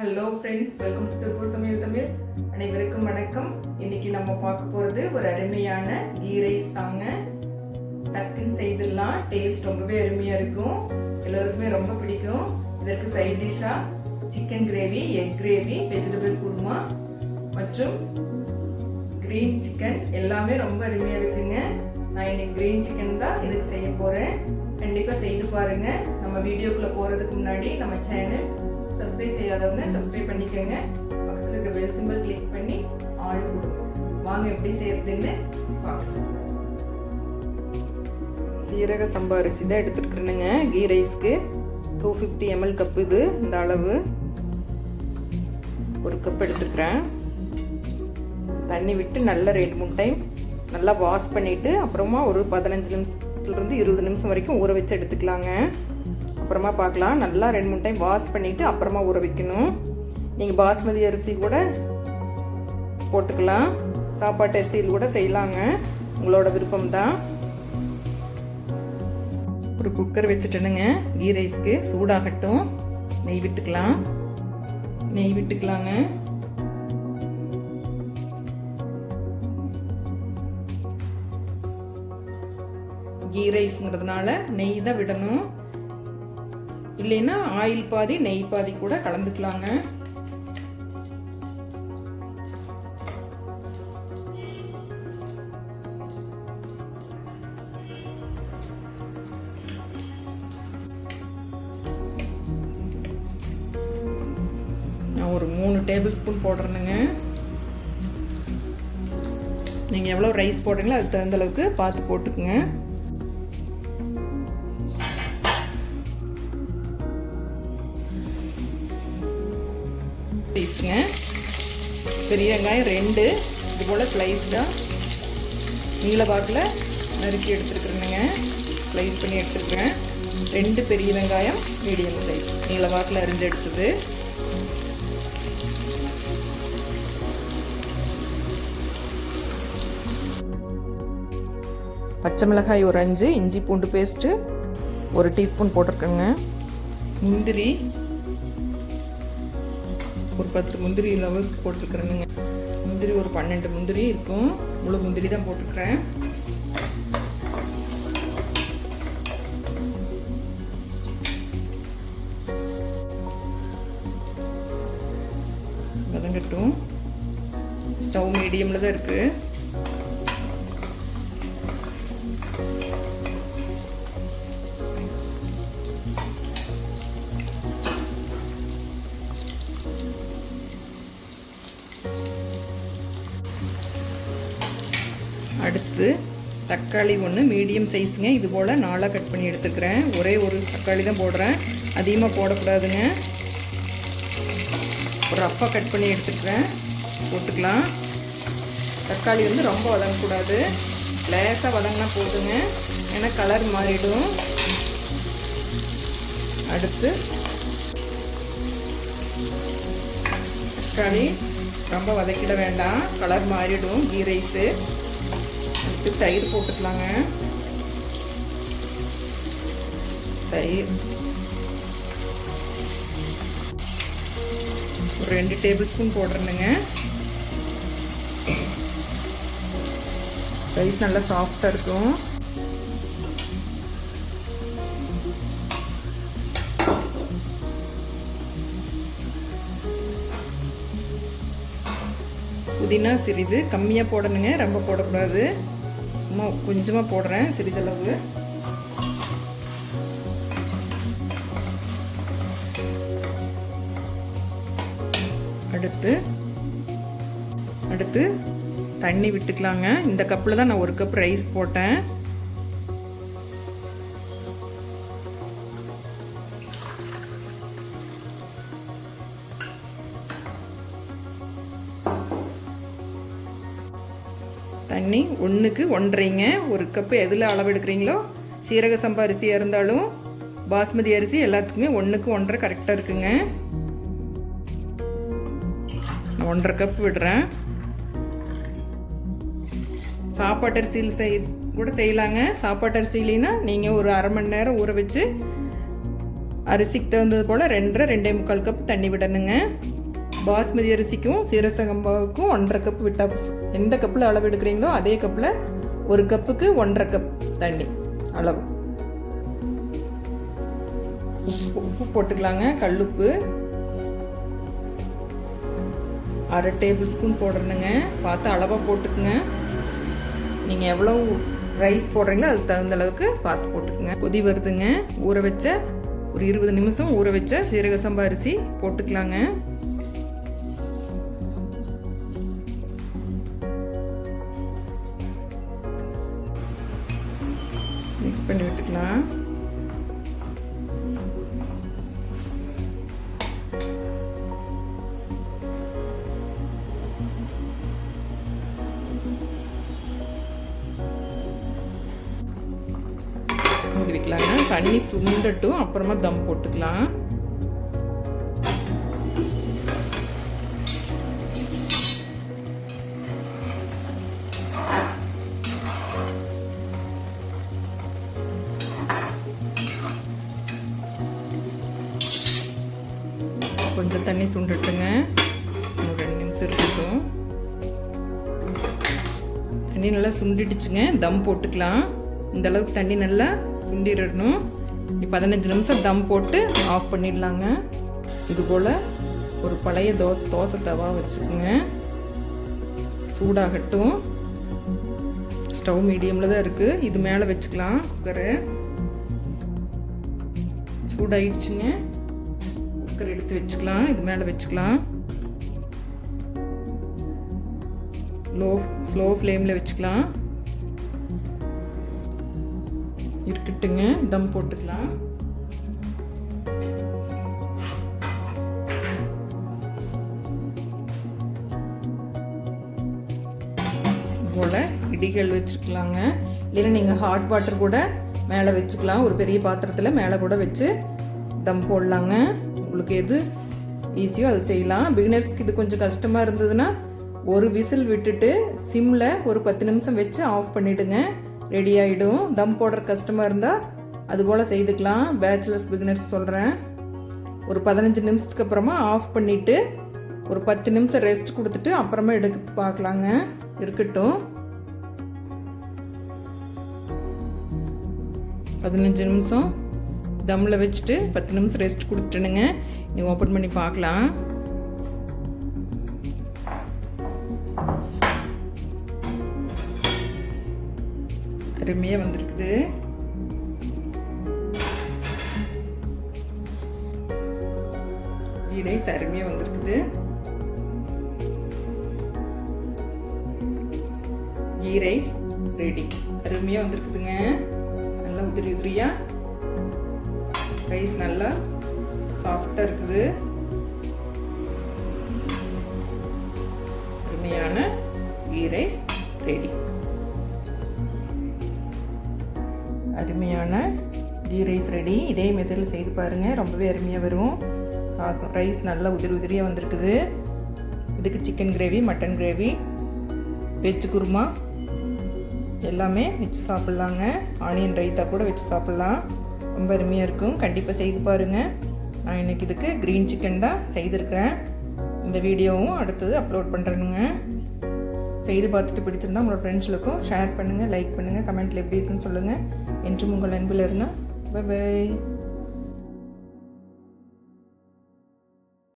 Hello friends welcome to Tiruppur சமையல் தமிழ் அனைவருக்கும் வணக்கம். இன்னைக்கு நம்ம பார்க்க போகிறது ஒரு அருமையான கீ ரைஸ் தாங்க. டக்குன்னு செய்திடலாம். டேஸ்ட் ரொம்பவே அருமையாக இருக்கும். எல்லோருக்குமே ரொம்ப பிடிக்கும். இதற்கு சைட் டிஷ்ஷாக chicken gravy egg gravy vegetable kurma மற்றும் கிரீன் சிக்கன் எல்லாமே ரொம்ப அருமையாக இருக்குங்க. நான் இன்னைக்கு கிரீன் சிக்கன் தான் இதுக்கு செய்ய போகிறேன் கண்டிப்பாக செய்து பாருங்கள் நம்ம வீடியோக்குள்ளே போகிறதுக்கு முன்னாடி நம்ம சேனல் சப்ஸ்கிரைப் செய்யாதவங்க சப்ஸ்கிரைப் பண்ணிக்கோங்க. பக்கத்தில் இருக்க பெல் சிம்பிள் கிளிக் பண்ணி ஆல் கொடுங்க வாங்க எப்படி செய்யறதுன்னு பார்க்கலாம். சீரக சம்பா அரிசி தான் எடுத்துருக்குறேனுங்க. கீ ரைஸ்க்கு டூ ஃபிஃப்டி எம்எல் கப் இது இந்த அளவு. ஒரு கப் எடுத்துக்கிறேன் தண்ணி விட்டு நல்லா ரெண்டு மூணு டைம் நல்லா வாஷ் பண்ணிவிட்டு அப்புறமா ஒரு பதினஞ்சு நிமிஷத்துலேருந்து இருபது நிமிஷம் வரைக்கும் ஊற வச்சு எடுத்துக்கலாங்க. அப்புறமா பார்க்கலாம். நல்லா ரெண்டு மூணு டைம் வாஷ் பண்ணிவிட்டு அப்புறமா ஊற வைக்கணும். நீங்கள் பாஸ்மதி அரிசி கூட போட்டுக்கலாம். சாப்பாட்டு அரிசியில் கூட செய்யலாங்க. உங்களோட விருப்பம் தான் ஒரு குக்கர் வச்சுட்டேனுங்க. கீ ரைஸ்க்கு சூடாகட்டும். நெய் விட்டுக்கலாம். நெய் விட்டுக்கலாங்க. கீ ரைஸ்ங்கிறதுனால நெய் தான் விடணும். இல்லைன்னா ஆயில் பாதி நெய் பாதி கூட கலந்துக்கலாங்க. நான் ஒரு மூணு டேபிள் ஸ்பூன் போடுறேனுங்க நீங்கள் எவ்வளோ ரைஸ் போடுறீங்களோ அதுக்கு தகுந்த அளவுக்கு பார்த்து போட்டுக்குங்க. பீஸுங்க. பெரிய வெங்காயம் ரெண்டு. இது போல் ஸ்லைஸ்டாக நீலபாக்கில் நறுக்கி எடுத்துருக்குறேனுங்க. ஸ்லைஸ் பண்ணி எடுத்துருக்குறேன். ரெண்டு பெரிய வெங்காயம் மீடியம் சைஸ் நீளவாக்கில் அரிஞ்சு எடுத்தது. பச்சை மிளகாய் ஒரு அஞ்சு இஞ்சி பூண்டு பேஸ்ட்டு ஒரு டீஸ்பூன் போட்டிருக்கேங்க. முந்திரி பத்து முந்திரி அளவுக்கு போட்டிருக்கிறேனுங்க முந்திரி ஒரு பன்னெண்டு முந்திரி இருக்கும் முழு முந்திரி தான் போட்டுக்கிறேன். வதங்கட்டும். ஸ்டவ் மீடியமில் தான் இருக்குது அடுத்து தக்காளி ஒன்று மீடியம் சைஸுங்க. இது போல் நாளாக கட் பண்ணி எடுத்துக்கிறேன். ஒரே ஒரு தக்காளி தான் போடுறேன். அதிகமாக போடக்கூடாதுங்க. ஒரு ரஃப்பாக கட் பண்ணி எடுத்துக்கிறேன். போட்டுக்கலாம். தக்காளி வந்து ரொம்ப வதங்கக்கூடாது. லேசாக வதங்கினா போதுங்க. ஏன்னா கலர் மாறிடும். அடுத்து தக்காளி ரொம்ப வதக்கிட வேண்டாம். கலர் மாறிடும். Ghee rice. இதுக்கு தயிர் போட்டுக்கலாங்க. தயிர். ஒரு ரெண்டு டேபிள் ஸ்பூன் போடுறேனுங்க ரைஸ் நல்லா சாஃப்டாக இருக்கும். புதினா சிறிது. கம்மியாக போடணுங்க. ரொம்ப போடக்கூடாது. சும்மா கொஞ்சமாக போடுறேன் சிறிதளவு. அடுத்து அடுத்து தண்ணி விட்டுக்கலாங்க. இந்த கப்பில் தான் நான் ஒரு கப் ரைஸ் போட்டேன். தண்ணி ஒன்றுக்கு ஒன்றரைங்க. ஒரு கப்பு எதில் அளவு எடுக்கிறீங்களோ சீரக சம்பா அரிசியாக இருந்தாலும் பாஸ்மதி அரிசி எல்லாத்துக்குமே ஒன்றுக்கு ஒன்றரை கரெக்டாக இருக்குங்க. ஒன்றரை கப் விடுறேன். சாப்பாட்டு அரிசியில் செய் கூட செய்யலாங்க. சாப்பாட்டு அரிசியிலனா நீங்கள் ஒரு அரை மணி நேரம் ஊற வச்சு அரிசிக்கு தகுந்தது போல் ரெண்டரை ரெண்டே முக்கால் கப் தண்ணி விடணுங்க. பாஸ்மதி அரிசிக்கும் சீரசகம்பாவுக்கும் ஒன்றரை கப் விட்டால் எந்த கப்பில் அளவு எடுக்கிறீங்களோ அதே கப்பில் ஒரு கப்புக்கு ஒன்றரை கப் தண்ணி அளவு. உப்பு உப்பு போட்டுக்கலாங்க. கல்லுப்பு. அரை டேபிள் ஸ்பூன் போடுறணுங்க பார்த்து அளவாக போட்டுக்குங்க. நீங்கள் எவ்வளோ ரைஸ் போடுறீங்களோ அதுக்கு தகுந்த அளவுக்கு பார்த்து போட்டுக்குங்க. கொதி வருதுங்க. ஊற வச்ச ஒரு இருபது நிமிஷம் ஊற வச்ச சீரக சம்பா அரிசி போட்டுக்கலாங்க. மிக்ஸ் பண்ணி விட்டுக்கலாம். மூடி வைக்கலாங்க. தண்ணி சுண்டட்டும். அப்புறமா தம் போட்டுக்கலாம். கொஞ்சம் தண்ணி சுண்டட்டுங்க. இன்னும் ரெண்டு நிமிஷம் இருக்கட்டும். தண்ணி நல்லா சுண்டிடுச்சுங்க. தம் போட்டுக்கலாம். இந்த அளவுக்கு தண்ணி நல்லா சுண்டிடணும். பதினஞ்சு நிமிஷம் தம் போட்டு ஆஃப் பண்ணிடலாங்க. இது போல் ஒரு பழைய தோசை தோசை தவா வச்சுக்கோங்க. சூடாகட்டும். ஸ்டவ் மீடியமில் தான் இருக்குது இது மேலே வச்சுக்கலாம். குக்கரு. சூடாயிடுச்சுங்க. குக்கர் எடுத்து வச்சுக்கலாம் இது மேலே வச்சுக்கலாம். லோ ஸ்லோ ஃப்ளேமில் வச்சுக்கலாம். இருக்கட்டுங்க தம் போட்டுக்கலாம். போல் இடிகள் வச்சுருக்கலாங்க. இல்லைன்னா நீங்கள் ஹாட் வாட்டர் கூட மேலே வச்சுக்கலாம். ஒரு பெரிய பாத்திரத்தில் மேலே கூட வச்சு தம் போடலாங்க. உங்களுக்கு எது ஈஸியோ அதை செய்யலாம். பிகினர்ஸ்க்கு இது கொஞ்சம் கஷ்டமாக இருந்ததுன்னா ஒரு விசில் விட்டுட்டு சிம்மில் ஒரு பத்து நிமிஷம் வச்சு ஆஃப் பண்ணிவிடுங்க ரெடி ஆகிடும் தம் போடுற கஷ்டமாக இருந்தால் அதுபோல் செய்துக்கலாம். பேச்சுலர்ஸ் பிகினர்ஸ் சொல்கிறேன் ஒரு பதினஞ்சு நிமிஷத்துக்கு அப்புறமா ஆஃப் பண்ணிவிட்டு ஒரு பத்து நிமிஷம் ரெஸ்ட் கொடுத்துட்டு அப்புறமா எடுத்து பார்க்கலாங்க. இருக்கட்டும். பதினஞ்சு நிமிஷம். தம்மில் வச்சுட்டு பத்து நிமிஷம் ரெஸ்ட் கொடுத்துட்டுனுங்க. நீங்கள் ஓப்பன் பண்ணி பார்க்கலாம். அருமையாக வந்திருக்குது. கீ ரைஸ் அருமையாக வந்திருக்குது. Ghee rice ready. அருமையாக வந்திருக்குதுங்க. நல்லா உதிரி உதிரியாக ரைஸ் நல்லா சாஃப்டாக இருக்குது. அருமையான கீ ரைஸ் ரெடி. அருமையான கீ ரைஸ் ரெடி. இதே மெத்தடில் செய்து பாருங்கள் ரொம்பவே அருமையாக வரும். சாதம் ரைஸ் நல்லா உதிரி உதிரியாக வந்திருக்குது. இதுக்கு chicken gravy mutton gravy veg kurma. எல்லாமே வச்சு சாப்பிட்லாங்க. ஆனியன் ரைத்தா கூட வச்சு சாப்பிட்லாம். ரொம்ப அருமையாக இருக்கும். கண்டிப்பாக செய்து பாருங்கள் நான் இன்றைக்கி இதுக்கு க்ரீன் சிக்கன் தான் செய்திருக்கிறேன். இந்த வீடியோவும் அடுத்தது அப்லோட் பண்ணுறேனுங்க செய்து பார்த்துட்டு பிடிச்சிருந்தா உங்களோட ஃப்ரெண்ட்ஸுக்கும் ஷேர் பண்ணுங்கள் லைக் பண்ணுங்கள் கமெண்ட்டில் எப்படி இருக்குன்னு சொல்லுங்கள் என்றும் உங்கள் அன்பில் இருந்தால் பை பை